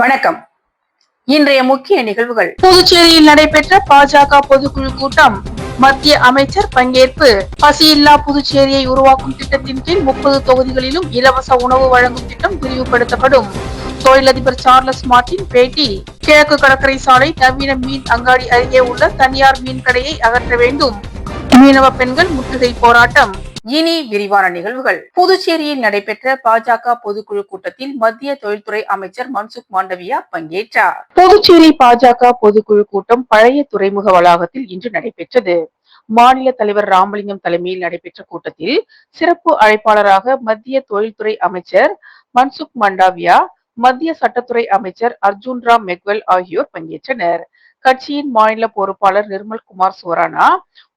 வணக்கம். இன்றைய முக்கிய நிகழ்வுகள். புதுச்சேரியில் நடைபெற்ற பாஜக பொதுக்குழு கூட்டம். மத்திய அமைச்சர் பங்கேற்பு. பசியில்லா புதுச்சேரியை உருவாக்கும் திட்டத்தின் கீழ் முப்பது தொகுதிகளிலும் இலவச உணவு வழங்கும் திட்டம் விரிவுபடுத்தப்படும். தொழிலதிபர் சார்லஸ் மார்டின் பேட்டி. கிழக்கு கடற்கரை சாலை நவீன மீன் அங்காடி அருகே உள்ள தனியார் மீன் கடையை அகற்ற வேண்டும். மீனவ பெண்கள் முற்றுகை போராட்டம். இனி விரிவான நிகழ்வுகள். புதுச்சேரியில் நடைபெற்ற பாஜக பொதுக்குழு கூட்டத்தில் மத்திய தொழில்துறை அமைச்சர் மன்சுக் மாண்டவியா பங்கேற்றார். புதுச்சேரி பாஜக பொதுக்குழு கூட்டம் பழைய துறைமுக வளாகத்தில் இன்று நடைபெற்றது. மாநில தலைவர் ராமலிங்கம் தலைமையில் நடைபெற்ற கூட்டத்தில் சிறப்பு அழைப்பாளராக மத்திய தொழில்துறை அமைச்சர் மன்சுக் மண்டாவியா மத்திய சட்டத்துறை அமைச்சர் அர்ஜுன் ராம் மெக்வெல் ஆகியோர் பங்கேற்றனர். கட்சியின் மாநில பொறுப்பாளர் நிர்மல் குமார் சுவரானா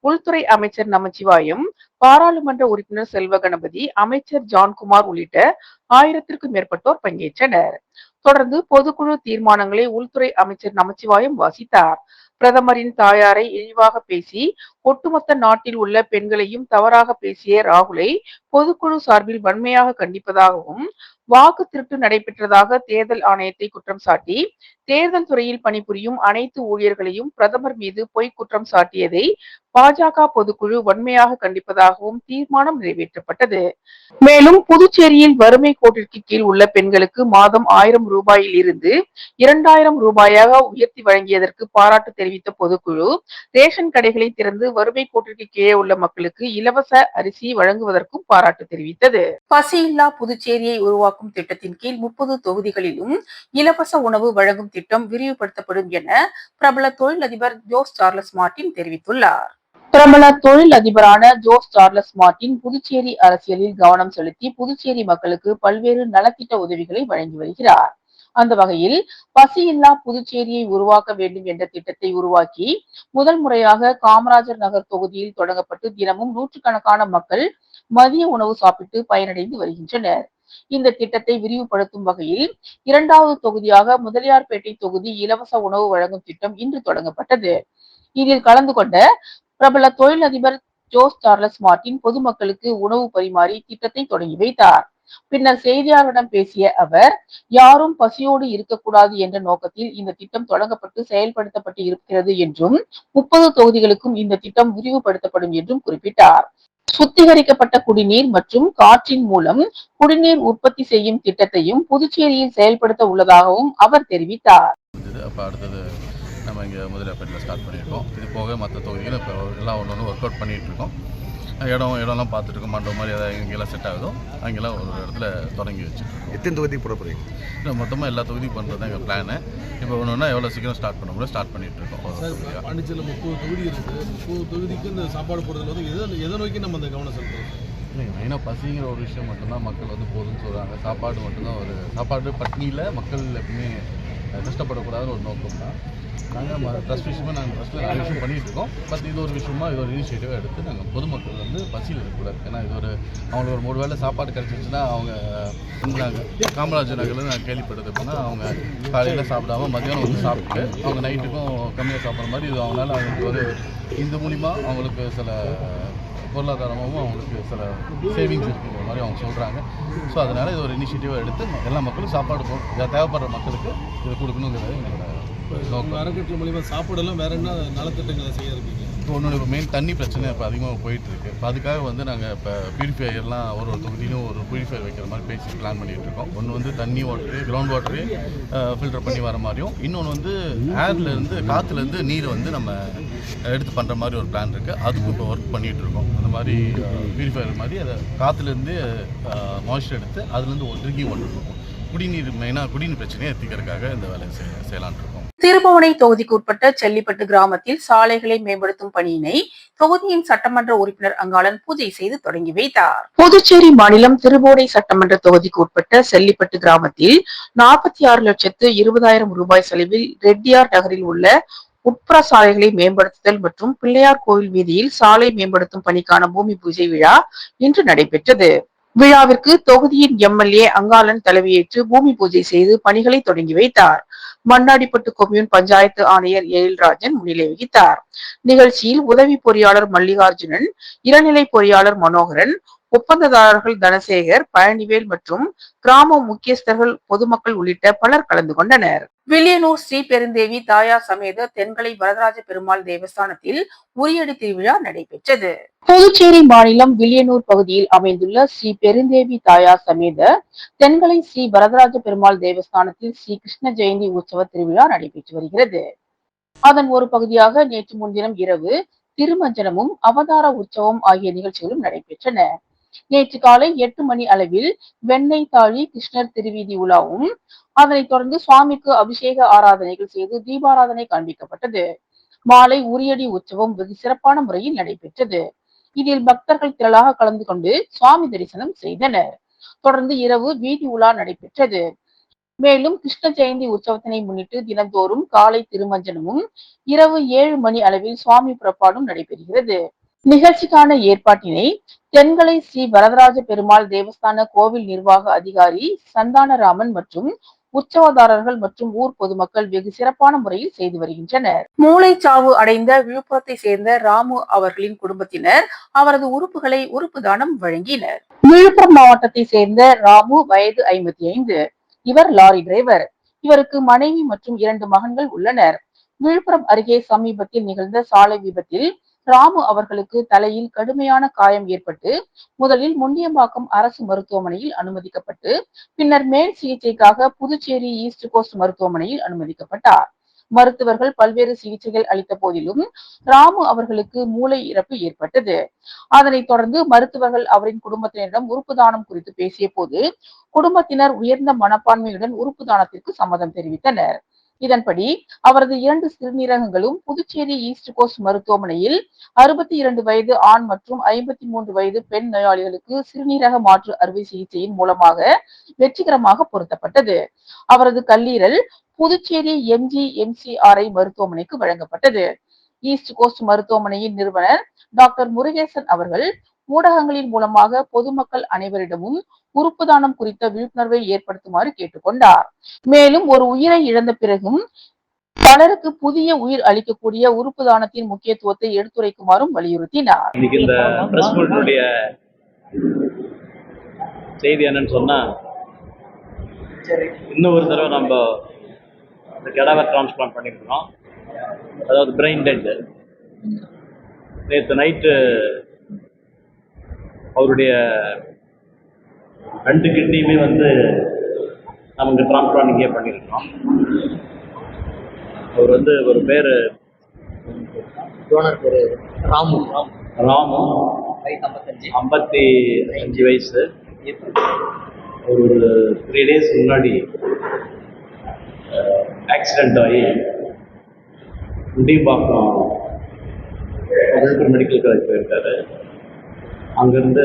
உள்துறை அமைச்சர் நமச்சிவாயம் பாராளுமன்ற உறுப்பினர் செல்வ கணபதி அமைச்சர் ஜான்குமார் உள்ளிட்ட ஆயிரத்திற்கும் மேற்பட்டோர் பங்கேற்றனர். தொடர்ந்து பொதுக்குழு தீர்மானங்களை உள்துறை அமைச்சர் நமச்சிவாயம் வாசித்தார். பிரதமரின் தாயாரை இழிவாக பேசி ஒட்டுமொத்த நாட்டில் உள்ள பெண்களையும் தவறாக பேசிய ராகுலை பொதுக்குழு சார்பில் வன்மையாக கண்டிப்பதாகவும் வாக்கு திருட்டு நடைபெற்றதாக தேர்தல் ஆணையத்தை குற்றம் சாட்டி தேர்தல் துறையில் பணிபுரியும் அனைத்து ஊழியர்களையும் பிரதமர் மீது பொய் குற்றம் சாட்டியதை பாஜக பொதுக்குழு வன்மையாக கண்டிப்பதாகவும் தீர்மானம் நிறைவேற்றப்பட்டது. மேலும் புதுச்சேரியில் வறுமை கோட்டிற்கு கீழ் உள்ள பெண்களுக்கு மாதம் ஆயிரம் ரூபாயில் இருந்து இரண்டாயிரம் ரூபாயாக உயர்த்தி வழங்கியதற்கு பாராட்டு தெரிவித்த பொதுக்குழு ரேஷன் கடைகளை திறந்து வறுமை கோட்டிற்கு கீழே உள்ள மக்களுக்கு இலவச அரிசி வழங்குவதற்கும் பாராட்டு தெரிவித்தது. பசியில்லா புதுச்சேரியை உருவாக்கும் திட்டத்தின் கீழ் முப்பது தொகுதிகளிலும் இலவச உணவு வழங்கும் திட்டம் விரிவுபடுத்தப்படும் என பிரபல தொழிலதிபர் ஜோஸ் சார்லஸ் மார்டின் தெரிவித்துள்ளார். பிரபல தொழில் அதிபரான ஜோஸ் சார்லஸ் மார்டின் புதுச்சேரி அரசியலில் கவனம் செலுத்தி புதுச்சேரி மக்களுக்கு பல்வேறு நலத்திட்ட உதவிகளை வழங்கி வருகிறார். அந்த வகையில் பசியில்லா புதுச்சேரியை உருவாக்க வேண்டும் என்ற திட்டத்தை உருவாக்கி முதல் முறையாக காமராஜர் நகர் தொகுதியில் தொடங்கப்பட்டு தினமும் நூற்றுக்கணக்கான மக்கள் மதிய உணவு சாப்பிட்டு பயனடைந்து வருகின்றனர். இந்த திட்டத்தை விரிவுபடுத்தும் வகையில் இரண்டாவது தொகுதியாக முதலியார்பேட்டை தொகுதி இலவச உணவு வழங்கும் திட்டம் இன்று தொடங்கப்பட்டது. இதில் கலந்து கொண்ட பிரபல தொழிலதிபர் ஜோஸ் சார்லஸ் மார்டின் பொதுமக்களுக்கு உணவு பரிமாறி திட்டத்தை தொடங்கி வைத்தார். பின்னர் செய்தியாளர்களிடம் பேசிய அவர் யாரும் பசியோடு இருக்கக்கூடாது என்ற நோக்கத்தில் இந்த திட்டம் தொடங்கப்பட்டு செயல்படுத்தப்பட்டு இருக்கிறது என்றும் முப்பது தொகுதிகளுக்கும் இந்த திட்டம் விரிவுபடுத்தப்படும் என்றும் குறிப்பிட்டார். சுத்திகரிக்கப்பட்ட குடிநீர் மற்றும் காற்றின் மூலம் குடிநீர் உற்பத்தி செய்யும் திட்டத்தையும் புதுச்சேரியில் செயல்படுத்த உள்ளதாகவும் அவர் தெரிவித்தார். நம்ம இங்கே முதலியாப்பேட்டில் ஸ்டார்ட் பண்ணியிருக்கோம். இது போக மற்ற தொகுதிகளும் இப்போ எல்லாம் ஒன்று ஒன்று ஒர்க் அவுட் பண்ணிகிட்டு இருக்கோம். இடம் இடம்லாம் பார்த்துட்டு இருக்கோம் மண்டபம் மாதிரி எதாவது எங்கெல்லாம் செட் ஆகுதோ அங்கெல்லாம் ஒரு இடத்துல தொடங்கி வச்சுருக்கோம் எத்தனை தொகுதி போட போகிறீங்க இல்லை மொத்தமாக எல்லா தொகுதியும் பண்ணுறது தான் எங்கள் பிளானு இப்போ ஒன்று ஒன்றா எவ்வளோ சீக்கிரம் ஸ்டார்ட் பண்ண முடியும் ஸ்டார்ட் பண்ணிகிட்டு இருக்கோம். பாண்டிச்சேரியில் முப்பது தொகுதி இருக்குது முப்பது தொகுதிக்கு இந்த சாப்பாடு போடுறதுல வந்து எதை எதை நோக்கி நம்ம அந்த கவனம் செலுத்துறோம்? இல்லைங்க மெயினாக பசிங்கிற ஒரு விஷயம் மட்டும்தான் மக்கள் வந்து போதும்னு சொல்கிறாங்க சாப்பாடு மட்டும்தான் ஒரு சாப்பாடு பட்னியில் மக்கள் எப்பவுமே கஷ்டப்படக்கூடாதுன்னு ஒரு நோக்கம் தான் நாங்கள் ட்ரஸ்ட் விஷயமா நாங்கள் ட்ரஸ்ட்டில் நிறைய விஷயம் பண்ணிகிட்டு இருக்கோம் பட் இது ஒரு விஷயமா இது ஒரு இனிஷியேட்டிவாக எடுத்து நாங்கள் பொதுமக்கள் வந்து பசியில் இருக்கக்கூடாது. ஏன்னா இது ஒரு அவங்களுக்கு ஒரு மூணு வேளை சாப்பாடு கிடச்சிருச்சுன்னா அவங்க இருந்தாங்க காமராஜர் நகரில் நான் கேள்விப்பட்டது எப்படின்னா அவங்க காலையில் சாப்பிடாம மதியானம் வந்து சாப்பிட்டு அவங்க நைட்டுக்கும் கம்மியாக சாப்பிட்ற மாதிரி இது அவங்களால அவங்களுக்கு ஒரு இந்த மூலிமா அவங்களுக்கு சில பொருளாதாரமாகவும் அவங்களுக்கு சில சேவிங்ஸ் இருக்குங்கிற மாதிரி அவங்க சொல்கிறாங்க ஸோ அதனால் இது ஒரு இனிஷியேட்டிவாக எடுத்து எல்லா மக்களும் சாப்பாடு இதை தேவைப்படுற மக்களுக்கு இது கொடுக்கணுங்கிறது எங்களோட அறக்கட்டளை மூலிமா சாப்பாடெல்லாம் வேற என்ன நலத்திட்டங்களை செய்ய இருக்கீங்க? இப்போ ஒன்று மெயின் தண்ணி பிரச்சனை இப்போ அதிகமாக போயிட்டு இருக்கு. இப்போ அதுக்காக வந்து நாங்கள் இப்போ பியூரிஃபையர்லாம் ஒரு ஒரு தொகுதியிலும் ஒரு பியூரிஃபையர் வைக்கிற மாதிரி பேசி பிளான் பண்ணிட்டு இருக்கோம். ஒன்று வந்து தண்ணி வாட்டரு கிரவுண்ட் வாட்டரு ஃபில்டர் பண்ணி வர மாதிரியும் இன்னொன்று வந்து ஏர்ல இருந்து காத்துல இருந்து நீரை வந்து நம்ம எடுத்து பண்ணுற மாதிரி ஒரு பிளான் இருக்குது அதுக்கும் இப்போ ஒர்க் பண்ணிட்டு இருக்கோம். அந்த மாதிரி பியூரிஃபையர் மாதிரி அதை காற்றுலேருந்து மாய்ஸ்சர் எடுத்து அதுலேருந்து ஒரு ட்ரிங்கிங் வாட்டர் இருக்கும் குடிநீர் மெயினாக குடிநீர் பிரச்சனையை தீர்க்கறதுக்காக இந்த வேலையை செய்ய செய்யலான் இருக்கோம். திருபுவனை தொகுதிக்குட்பட்ட செல்லிப்பட்டு கிராமத்தில் சாலைகளை மேம்படுத்தும் பணியினை தொகுதியின் சட்டமன்ற உறுப்பினர் அங்காளன் பூஜை செய்து தொடங்கி வைத்தார். புதுச்சேரி மாநிலம் திருபுவனை சட்டமன்ற தொகுதிக்குட்பட்ட செல்லிப்பட்டு கிராமத்தில் நாற்பத்தி ஆறு லட்சத்து இருபதாயிரம் ரூபாய் செலவில் ரெட்டியார் நகரில் உள்ள உட்புற சாலைகளை மேம்படுத்துதல் மற்றும் பிள்ளையார் கோவில் வீதியில் சாலை மேம்படுத்தும் பணிக்கான பூமி பூஜை விழா இன்று நடைபெற்றது. விழாவிற்கு தொகுதியின் எம்எல்ஏ அங்காளன் தலைமையேற்று பூமி பூஜை செய்து பணிகளை தொடங்கி வைத்தார். மண்ணாடிப்பட்டு கொம்யூன் பஞ்சாயத்து ஆணையர் எழில்ராஜன் முன்னிலை வகித்தார். நிகழ்ச்சியில் உதவி பொறியாளர் மல்லிகார்ஜுனன் இளநிலை பொறியாளர் மனோகரன் ஒப்பந்ததாரர்கள் தனசேகர் பழனிவேல் மற்றும் கிராம முக்கியஸ்தர்கள் பொதுமக்கள் உள்ளிட்ட பலர் கலந்து கொண்டனர். வில்லியனூர் ஸ்ரீ பெருந்தேவி தாயார் சமேத தென்கலை வரதராஜ பெருமாள் தேவஸ்தானத்தில் உரியடி திருவிழா நடைபெற்றது. புதுச்சேரி மாநிலம் வில்லியனூர் பகுதியில் அமைந்துள்ள ஸ்ரீ பெருந்தேவி தாயார் சமேத தென்கலை ஸ்ரீ வரதராஜ பெருமாள் தேவஸ்தானத்தில் ஸ்ரீ கிருஷ்ண ஜெயந்தி உற்சவ திருவிழா நடைபெற்று வருகிறது. அதன் ஒரு பகுதியாக நேற்று முன்தினம் இரவு திருமஞ்சனமும் அவதார உற்சவம் ஆகிய நிகழ்ச்சிகளும் நடைபெற்றன. நேற்று காலை எட்டு மணி அளவில் வெண்ணெய் தாழி கிருஷ்ணர் திருவீதி உலாவும் அதனைத் தொடர்ந்து சுவாமிக்கு அபிஷேக ஆராதனைகள் செய்து தீபாராதனை காண்பிக்கப்பட்டது. மாலை உரியடி உற்சவம் வெகு சிறப்பான முறையில் நடைபெற்றது. இதில் பக்தர்கள் திரளாக கலந்து கொண்டு சுவாமி தரிசனம் செய்தனர். தொடர்ந்து இரவு வீதி உலா நடைபெற்றது. மேலும் கிருஷ்ண ஜெயந்தி உற்சவத்தினை முன்னிட்டு தினந்தோறும் காலை திருமஞ்சனமும் இரவு ஏழு மணி அளவில் சுவாமி புறப்பாடும் நடைபெறுகிறது. நிகழ்ச்சிக்கான ஏற்பாட்டினை தென்கலை ஸ்ரீ வரதராஜ பெருமாள் தேவஸ்தான கோவில் நிர்வாக அதிகாரி சந்தானராமன் மற்றும் உற்சவதாரர்கள் மற்றும் ஊர் பொதுமக்கள் வெகு சிறப்பான முறையில் செய்து வருகின்றனர். மூளைச்சாவு அடைந்த விழுப்புரத்தை சேர்ந்த ராமு அவர்களின் குடும்பத்தினர் அவரது உறுப்புகளை உறுப்பு தானம் வழங்கினர். விழுப்புரம் மாவட்டத்தை சேர்ந்த ராமு வயது ஐம்பத்தி ஐந்து. இவர் லாரி டிரைவர். இவருக்கு மனைவி மற்றும் இரண்டு மகன்கள் உள்ளனர். விழுப்புரம் அருகே சமீபத்தில் நிகழ்ந்த சாலை விபத்தில் ராமு அவர்களுக்கு தலையில் கடுமையான காயம் ஏற்பட்டு முதலில் முண்டியம்பாக்கம் அரசு மருத்துவமனையில் அனுமதிக்கப்பட்டு பின்னர் மேல் சிகிச்சைக்காக புதுச்சேரி ஈஸ்ட் கோஸ்ட் மருத்துவமனையில் அனுமதிக்கப்பட்டார். மருத்துவர்கள் பல்வேறு சிகிச்சைகள் அளித்த போதிலும் ராமு அவர்களுக்கு மூளை இறப்பு ஏற்பட்டது. அதனைத் தொடர்ந்து மருத்துவர்கள் அவரின் குடும்பத்தினரிடம் உறுப்பு தானம் குறித்து பேசிய போது குடும்பத்தினர் உயர்ந்த மனப்பான்மையுடன் உறுப்பு தானத்திற்கு சம்மதம் தெரிவித்தனர். இதன்படி அவரது இரண்டு சிறுநீரகங்களும் புதுச்சேரி ஈஸ்ட் கோஸ்ட் மருத்துவமனையில் அறுபத்தி இரண்டு வயது ஆண் மற்றும் ஐம்பத்தி மூன்று வயது பெண் நோயாளிகளுக்கு சிறுநீரக மாற்று அறுவை சிகிச்சையின் மூலமாக வெற்றிகரமாக பொருத்தப்பட்டது. அவரது கல்லீரல் புதுச்சேரி எம்ஜி எம்சிஆர்ஐ மருத்துவமனைக்கு வழங்கப்பட்டது. ஈஸ்ட் கோஸ்ட் மருத்துவமனையின் நிறுவனர் டாக்டர் முருகேசன் அவர்கள் ஊடகங்களின் மூலமாக பொதுமக்கள் அனைவரிடமும் உறுப்பு தானம் குறித்த விழிப்புணர்வை ஏற்படுத்துமாறு கேட்டுக்கொண்டார். மேலும் ஒரு உயிரை இழந்த பிறகும் பலருக்கு புதிய உயிர் அளிக்கக்கூடிய உறுப்பு தானத்தின் முக்கியத்துவத்தை எடுத்துரைக்குமாறும் வலியுறுத்தினார். இந்த பிரஸ் மீட்டுடைய செய்தி என்னன்னு சொன்னா இன்னும் ஒரு தடவை நம்ம இந்த கெடாவை டிரான்ஸ்பிளான்ட் பண்ணியிருக்கிறோம் அதாவது பிரெயின் டெட் நேற்று நைட்டு அவருடைய ரெண்டு கிட்னியுமே வந்து நமக்கு டிரான்ஸ்பிளான்ட் இங்கே பண்ணியிருக்கிறோம் அவர் வந்து ஒரு பேர் டோனர் பேரு ராமு. ராமு. வயசு ஐம்பத்தஞ்சு. ஐம்பத்தி அஞ்சு வயசு. ஒரு த்ரீ டேஸ் முன்னாடி ஆக்சிடெண்ட் ஆகி முண்டியம்பாக்கம் விழுப்புரம் மெடிக்கல் காலேஜ் போயிருக்காரு. அங்கேருந்து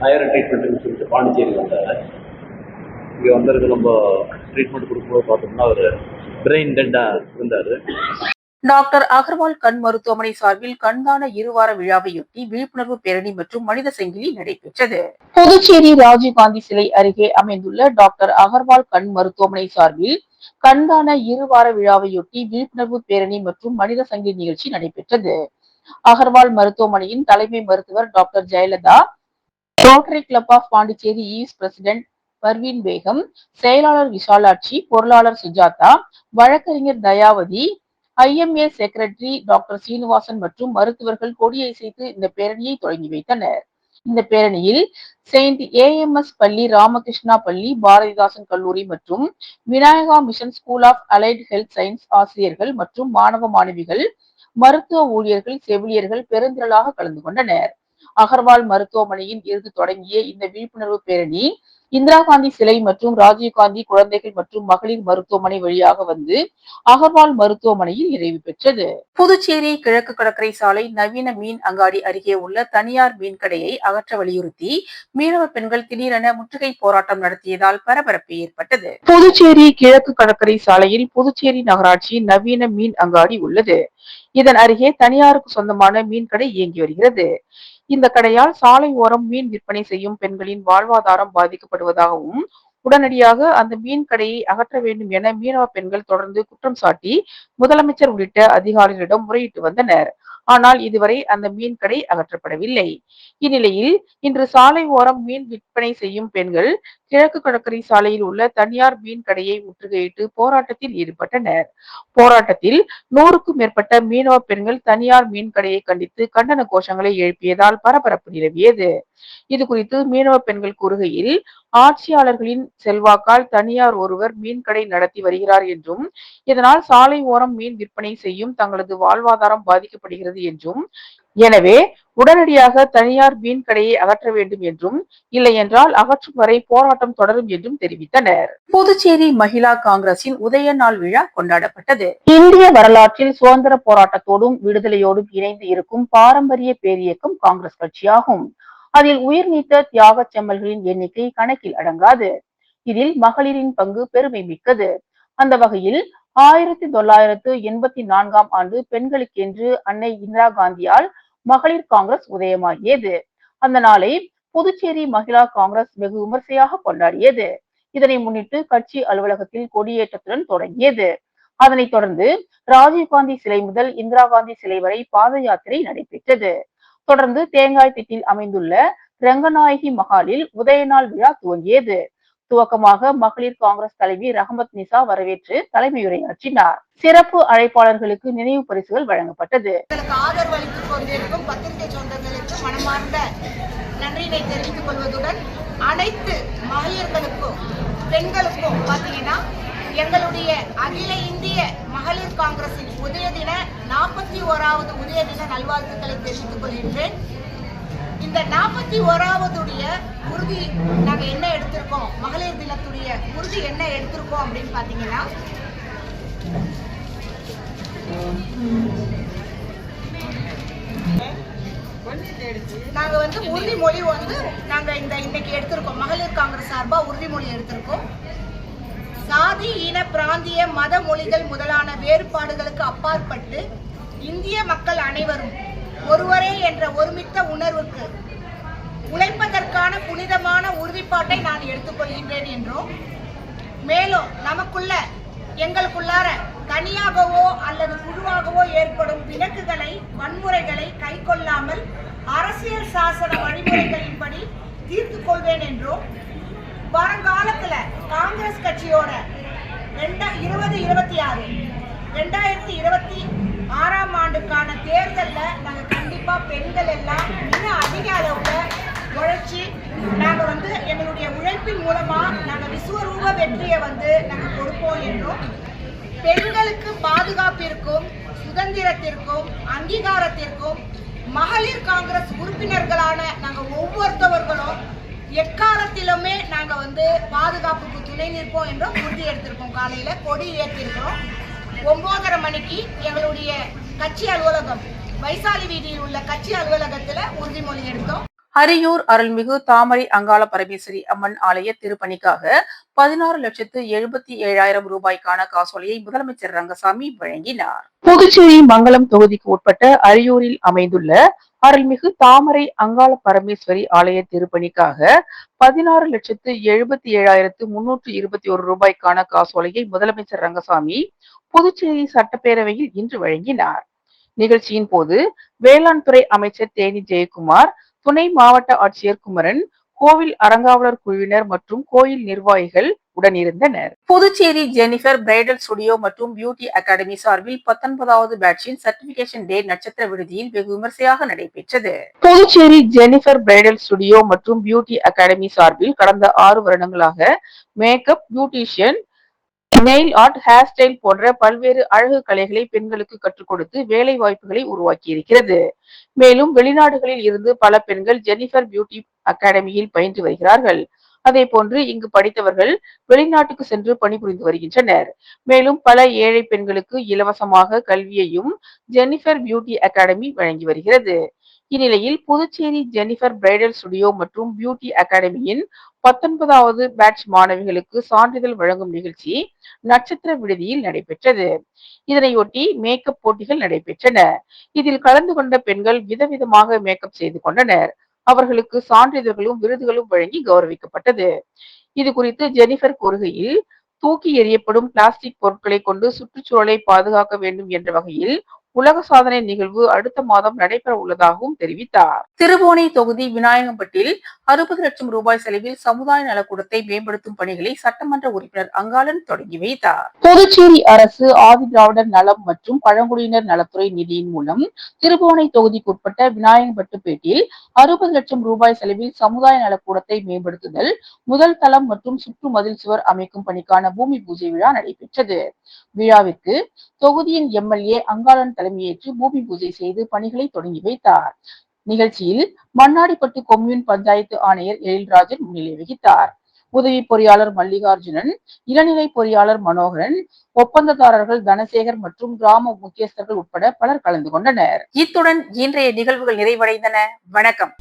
ஹையர் ட்ரீட்மெண்ட்டுன்னு சொல்லிட்டு பாண்டிச்சேரி வந்தார். இங்கே வந்ததுக்கு நம்ம ட்ரீட்மெண்ட் கொடுக்கும்போது பார்த்தோம்னா அவர் பிரெயின் டெட்டாக இருந்தார். டாக்டர் அகர்வால் கண் மருத்துவமனை சார்பில் கண்தான இருவார விழாவையொட்டி விழிப்புணர்வு பேரணி மற்றும் மனித சங்கிலி நடைபெற்றது. புதுச்சேரி ராஜீவ்காந்தி சிலை அருகே அமைந்துள்ள டாக்டர் அகர்வால் கண் மருத்துவமனை சார்பில் கண்தான இருவார விழாவையொட்டி விழிப்புணர்வு பேரணி மற்றும் மனித சங்கிலி நிகழ்ச்சி நடைபெற்றது. அகர்வால் மருத்துவமனையின் தலைமை மருத்துவர் doctor Jayalalitha rotary club of Pondicherry is president Parveen Begum செயலாளர் விஷாலாட்சி பொருளாளர் சுஜாதா வழக்கறிஞர் Dayavathi IMA secretary doctor Srinivasan மற்றும் மருத்துவர்கள் கொடியசைத்து இந்த பேரணியை தொடங்கி வைத்தனர். இந்த பேரணியில் செயின்ட் ஏஎம்எஸ் பள்ளி ராமகிருஷ்ணா பள்ளி பாரதிதாசன் கல்லூரி மற்றும் Vinayaka mission school of allied health science ஆசிரியர்கள் மற்றும் மாணவ மாணவிகள் மருத்துவ ஊழியர்கள் செவிலியர்கள் பெருந்திரளாக கலந்து கொண்டனர். அகர்வால் மருத்துவமனையின் இருந்து தொடங்கிய இந்த விழிப்புணர்வு பேரணி இந்திரா காந்தி சிலை மற்றும் ராஜீவ்காந்தி குழந்தைகள் மற்றும் மகளிர் மருத்துவமனை வழியாக வந்து அகர்வால் மருத்துவமனையில் நிறைவு பெற்றது. புதுச்சேரி கிழக்கு கடற்கரை சாலை நவீன மீன் அங்காடி அருகே உள்ள தனியார் மீன் கடையை அகற்ற வலியுறுத்தி மீனவ பெண்கள் திடீரென முற்றுகை போராட்டம் நடத்தியதால் பரபரப்பு ஏற்பட்டது. புதுச்சேரி கிழக்கு கடற்கரை சாலையில் புதுச்சேரி நகராட்சி நவீன மீன் அங்காடி உள்ளது. இதன் அருகே தனியாருக்கு சொந்தமான மீன் கடை இயங்கி வருகிறது. இந்த கடையால் சாலை ஓரம் மீன் விற்பனை செய்யும் பெண்களின் வாழ்வாதாரம் பாதிக்கப்படுவதாகவும் உடனடியாக அந்த மீன் கடையை அகற்ற வேண்டும் என மீனவ பெண்கள் தொடர்ந்து குற்றம் சாட்டி முதலமைச்சர் உள்ளிட்ட அதிகாரிகளிடம் முறையிட்டு வந்தனர். ஆனால் இதுவரை அந்த மீன் கடை அகற்றப்படவில்லை. இந்நிலையில் இன்று சாலை ஓரம் மீன் விற்பனை செய்யும் பெண்கள் கிழக்கு கடற்கரை சாலையில் உள்ள தனியார் மீன் கடையை முற்றுகையிட்டு போராட்டத்தில் ஈடுபட்டனர். போராட்டத்தில் நூறுக்கும் மேற்பட்ட மீனவ பெண்கள் தனியார் மீன் கடையை கண்டித்து கண்டன கோஷங்களை எழுப்பியதால் பரபரப்பு நிலவியது. இது குறித்து மீனவ பெண்கள் கூறுகையில் ஆட்சியாளர்களின் செல்வாக்கால் தனியார் ஒருவர் மீன் கடை நடத்தி வருகிறார் என்றும் இதனால் சாலை ஓரம் மீன் விற்பனை செய்யும் தங்களது வாழ்வாதாரம் பாதிக்கப்படுகிறது என்றும் எனவே உடனடியாக தனியார் மீன் கடையை அகற்ற வேண்டும் என்றும் இல்லை என்றால் அகற்றும் வரை போராட்டம் தொடரும் என்றும் தெரிவித்தனர். புதுச்சேரி மகிழா காங்கிரசின் உதய நாள் விழா கொண்டாடப்பட்டது. இந்திய வரலாற்றில் சுதந்திர போராட்டத்தோடும் விடுதலையோடும் இணைந்து இருக்கும் பாரம்பரிய பேரியக்கம் காங்கிரஸ் கட்சியாகும். அதில் உயிர் நீத்த தியாக செம்மல்களின் எண்ணிக்கை கணக்கில் அடங்காது. இதில் மகளிரின் பங்கு பெருமை மிக்கது. அந்த வகையில் ஆயிரத்தி தொள்ளாயிரத்து எண்பத்தி நான்காம் ஆண்டு பெண்களுக்கென்று அன்னை இந்திரா காந்தியால் மகளிர் காங்கிரஸ் உதயமாகியது. அந்த நாளை புதுச்சேரி மகிழா காங்கிரஸ் வெகு விமர்சையாக கொண்டாடியது. இதனை முன்னிட்டு கட்சி அலுவலகத்தில் கொடியேற்றத்துடன் தொடங்கியது. அதனைத் தொடர்ந்து ராஜீவ்காந்தி சிலை முதல் இந்திரா காந்தி சிலை வரை பாத யாத்திரை நடைபெற்றது. தொடர்ந்து தேங்காய் திட்டில் அமைந்துள்ள ரங்கநாயகி மகாலில் உதயநாள் விழா துவங்கியது. துவக்கமாக மகளிர் காங்கிரஸ் தலைவி ரஹமத் நிசா வரவேற்று தலைமையுரையாற்றினார். சிறப்பு அழைப்பாளர்களுக்கு நினைவு பரிசுகள் வழங்கப்பட்டது. ஆதரவு அளித்துக் கொண்டிருக்கும் பத்திரிகை சொந்தங்களுக்கு மனமார்ந்த நன்றியினை தெரிவித்துக் கொள்வதுடன் அனைத்து மகளிர்களுக்கும் பெண்களுக்கும் பார்த்தீங்கன்னா எங்களுடைய அகில இந்திய மகளிர் காங்கிரசின் உதய தின நாற்பத்தி ஓராவது உதய தின நல்வாழ்த்துக்களை தெரிவித்துக் கொள்கின்றேன். இந்த நாற்பத்தி ஓராவதுடைய உறுதி நாங்கள் என்ன எடுத்திருக்கோம்? மகளிர் தினத்துடைய உறுதி என்ன எடுத்திருக்கோம் அப்படின்னு பார்த்தீங்கன்னா நாங்க வந்து உறுதிமொழி வந்து நாங்க இந்த இன்னைக்கு எடுத்திருக்கோம். மகளிர் காங்கிரஸ் சார்பா உறுதிமொழி எடுத்திருக்கோம். சாதி இன பிராந்திய மத மொழிகள் முதலான வேறுபாடுகளுக்கு அப்பாற்பட்டு இந்திய மக்கள் அனைவரும் ஒருவரே என்ற ஒருமித்த உணர்வுக்கு உழைப்பதற்கான புனிதமான உறுதிப்பாட்டை நான் எடுத்துக்கொள்கின்றேன் என்றும் மேலும் நமக்குள்ள எங்களுக்குள்ளார தனியாகவோ அல்லது குழுவாகவோ ஏற்படும் விலக்குகளை வன்முறைகளை கைக்கொள்ளாமல் அரசியல் சாசன வழிமுறைகளின்படி தீர்த்துக் கொள்வேன் என்றும் வருங்காலத்துல காங்கிரஸ் கட்சியோட ரெண்டா இருபது இருபத்தி ஆறு ரெண்டாயிரத்தி இருபத்தி ஆறாம் ஆண்டுக்கான தேர்தலில் நாங்கள் கண்டிப்பாக பெண்கள் எல்லாம் மிக அதிக அளவில் உழைச்சி நாங்கள் வந்து எங்களுடைய உழைப்பின் மூலமாக நாங்கள் விஸ்வரூப வெற்றியை வந்து நாங்கள் கொடுப்போம் என்றும் பெண்களுக்கு பாதுகாப்பிற்கும் சுதந்திரத்திற்கும் அங்கீகாரத்திற்கும் மகளிர் காங்கிரஸ் உறுப்பினர்களான நாங்கள் ஒவ்வொருத்தவர்களும் எக்காலத்திலுமே நாங்கள் வந்து பாதுகாப்புக்கு துணை நிற்போம் என்றும் உறுதி எடுத்திருக்கோம். காலையில் கொடி ஏற்றிருக்கிறோம் ஒன்பதரை மணிக்கு எங்களுடைய கட்சி அலுவலகம் வைசாலி வீதியில் உள்ள கட்சி அலுவலகத்தில் உறுதிமொழி எடுத்தோம். அரியூர் அருள்மிகு தாமரை அங்காள பரமேஸ்வரி அம்மன் ஆலய திருப்பணிக்காக பதினாறு லட்சத்து எழுபத்தி ஏழாயிரம் ரூபாய்க்கான காசோலையை முதலமைச்சர் ரங்கசாமி வழங்கினார். புதுச்சேரி மங்கலம் தொகுதிக்கு உட்பட்ட அரியூரில் அமைந்துள்ள அருள்மிகு தாமரை அங்காள பரமேஸ்வரி ஆலய திருப்பணிக்காக பதினாறு லட்சத்து எழுபத்தி ஏழாயிரத்து முன்னூற்று இருபத்தி ஒரு ரூபாய்க்கான காசோலையை முதலமைச்சர் ரங்கசாமி புதுச்சேரி சட்டப்பேரவையில் இன்று வழங்கினார். நிகழ்ச்சியின் போது வேளாண் துறை அமைச்சர் தேனி ஜெயக்குமார் துணை மாவட்ட ஆட்சியர் குமரன் கோவில் அறங்காவலர் குழுவினர் மற்றும் கோயில் நிர்வாகிகள் உடனிருந்தனர் புதுச்சேரி ஜெனிஃபர் பிரைடல் ஸ்டுடியோ மற்றும் பியூட்டி அகாடமி சார்பில் பத்தொன்பதாவது பேட்சின் சர்டிபிகேஷன் டே நட்சத்திர விடுதியில் வெகு விமர்சையாக நடைபெற்றது. புதுச்சேரி ஜெனிஃபர் பிரைடல் ஸ்டுடியோ மற்றும் பியூட்டி அகாடமி சார்பில் கடந்த ஆறு வருடங்களாக makeup beautician nail art hair style போன்ற பல்வேறு அழகு கலைகளை பெண்களுக்கு கற்றுக் கொடுத்து வேலை வாய்ப்புகளை உருவாக்கி இருக்கிறது மேலும் வெளிநாடுகளில் இருந்து பல பெண்கள் ஜெனிஃபர் பியூட்டி அகாடமியில் பயின்று வருகிறார்கள். அதே போன்று இங்கு படித்தவர்கள் வெளிநாட்டுக்கு சென்று பணிபுரிந்து வருகின்றனர். மேலும் பல ஏழை பெண்களுக்கு இலவசமாக கல்வியையும் ஜெனிஃபர் பியூட்டி அகாடமி வழங்கி வருகிறது. இந்நிலையில் புதுச்சேரி ஜெனிஃபர் பிரைடல் ஸ்டுடியோ மற்றும் பியூட்டி அகாடமியின் பத்தொன்பதாவது பேட்ச் மாணவிகளுக்கு சான்றிதழ் வழங்கும் நிகழ்ச்சி நட்சத்திர விடுதியில் நடைபெற்றது. இதனையொட்டி மேக்கப் போட்டிகள் நடைபெற்றன. இதில் கலந்து கொண்ட பெண்கள் விதவிதமாக மேக்கப் செய்து கொண்டனர். அவர்களுக்கு சான்றிதழ்களும் விருதுகளும் வழங்கி கௌரவிக்கப்பட்டது. இது குறித்து ஜெனிஃபர் கூறுகையில் தூக்கி எறியப்படும் பிளாஸ்டிக் பொருட்களை கொண்டு சுற்றுச்சூழலை பாதுகாக்க வேண்டும் என்ற வகையில் உலக சாதனை நிகழ்வு அடுத்த மாதம் நடைபெற உள்ளதாகவும் தெரிவித்தார். திருபுவனை தொகுதி விநாயகம்பட்டில் அறுபது லட்சம் ரூபாய் செலவில் சமுதாய நலக்கூடத்தை மேம்படுத்தும் பணிகளை சட்டமன்ற உறுப்பினர் அங்காளன் தொடங்கி வைத்தார். புதுச்சேரி அரசு ஆதி திராவிடர் நலம் மற்றும் பழங்குடியினர் நலத்துறை நிதியின் மூலம் திருபுவனை தொகுதிக்குட்பட்ட விநாயகம்பட்டுப்பேட்டில் அறுபது லட்சம் ரூபாய் செலவில் சமுதாய நலக்கூடத்தை மேம்படுத்துதல் முதல் தளம் மற்றும் சுற்று மதில் சுவர் அமைக்கும் பணிக்கான பூமி பூஜை விழா நடைபெற்றது. விழாவிற்கு தொகுதியின் எம்எல்ஏ அங்காளன் தலைமையேற்று பூமி பூஜை செய்து பணிகளை தொடங்கி வைத்தார். நிகழ்ச்சியில் மண்ணாடிப்பட்டு கொம்யூன் பஞ்சாயத்து ஆணையர் எழில்ராஜன் முன்னிலை வகித்தார். உதவி பொறியாளர் மல்லிகார்ஜுனன் இளநிலை பொறியாளர் மனோகரன் ஒப்பந்ததாரர்கள் தனசேகர் மற்றும் கிராம முக்கியஸ்தர்கள் உட்பட பலர் கலந்து கொண்டனர். இத்துடன் இன்றைய நிகழ்வுகள் நிறைவடைந்தன. வணக்கம்.